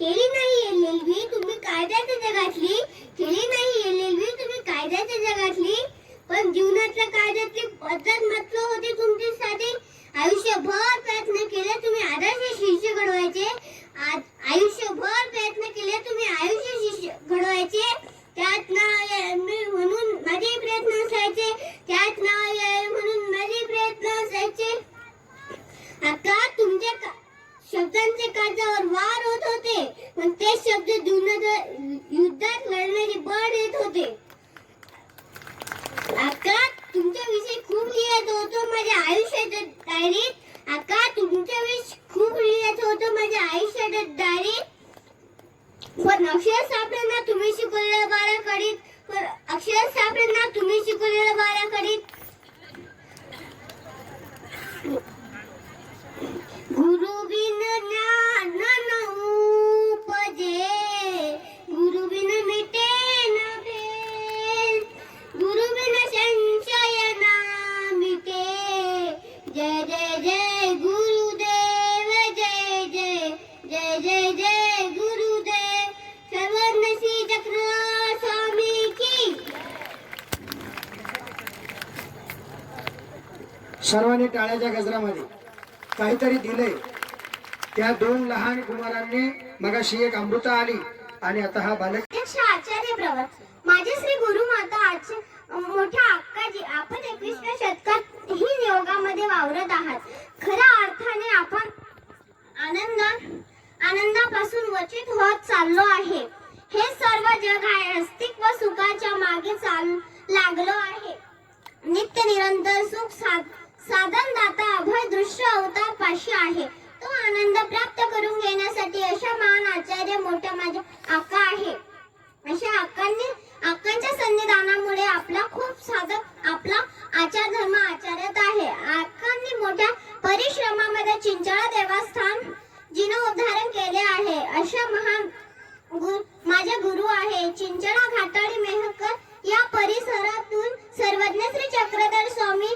केली नाही L L बी? तुम्ही कायद्याच्या जगातली? केली नाही एल एल बी? तुम्ही कायद्याच्या जगातली? पण जीवनातल्या कायद्यातली पद्धत मात्र होती तुमच्यासाठी आयुष्यभर प्रयत्न केले तुम्ही आदर्श शिष्य घडवायचे. डायरीत आता वेळेस खूप लिहायचं होतं माझ्या आयुष्याच्या डायरीत पण अक्षर सापडेना तुम्ही शिकवलेल्या बारा कडीत पण अक्षर सापडेना तुम्ही शिकवलेल्या बारा कडीत सर्वांनी टाळ्याच्या गजरामध्ये काहीतरी दिलंय. त्या दोन लहान कुमारांनी मगाशी एक अमृता आली आणि आता हा बालक आचार्य प्रवत माझे श्री गुरु माता आचे मोठ्या अक्काजी आपण एकवीसव्या शतकात ही योगामध्ये वावरत आहात. खऱ्या अर्थाने आपण आनंद आनंदापासून वचित होत चाललो आहे. हे सर्व जग आहे अस्तित्व सुखाच्या मागे चाल लागलो आहे. नित्य निरंतर सुख साध साधन दाता अभय दृश्य अवतार पाशी आहे. तो आनंद प्राप्त करून घेण्यासाठी अशा महान आचार्य मोठ्या माझ्या आका आहे. अशा आकांनी आकांच्या सन्निधानामुळे आपला खूप साधक आपला आचार धर्म आचार्यात आहे. आकांनी मोठ्या परिश्रमामध्ये चिंचाळा देवस्थान जीर्णोद्धारण केले आहे. अशा महान गुरु माझे गुरु आहे. चिंचळा घाटाळी मेहकर या परिसरातून सर्वज्ञ श्री चक्रधर स्वामी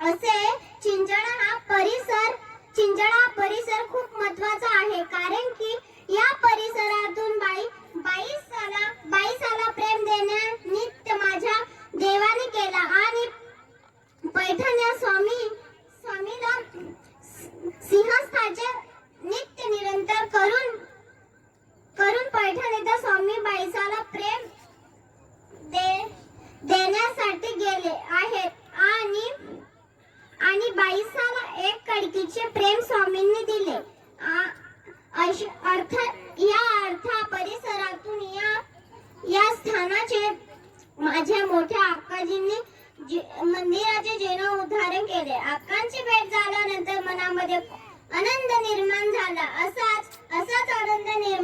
असे चिंचणा हा परिसर चिंचणा हा परिसर खूप महत्त्वाचा आहे. कारण की या परिसरातून बाई बाईसाला बाईसाला प्रेम देण्या नित्य माझ्या देवाने केला आणि पैठण या स्वामी स्वामीला सिंहस्थाचे नित्य निरंतर करून करून पैठण येथे स्वामी बाईसाला प्रेम दे देण्यासाठी गेले आहेत आणि आणि बाईसाला एक कडकीचे प्रेम स्वामींनी दिले. अर्थ या अर्था परिसरातून या या स्थानाचे माझ्या मोठ्या अक्काजींनी जे- मंदिराचे जीर्णोद्धारण केले. अक्कांची भेट झाल्यानंतर मनामध्ये आनंद निर्माण झाला. असाच असाच आनंद निर्माण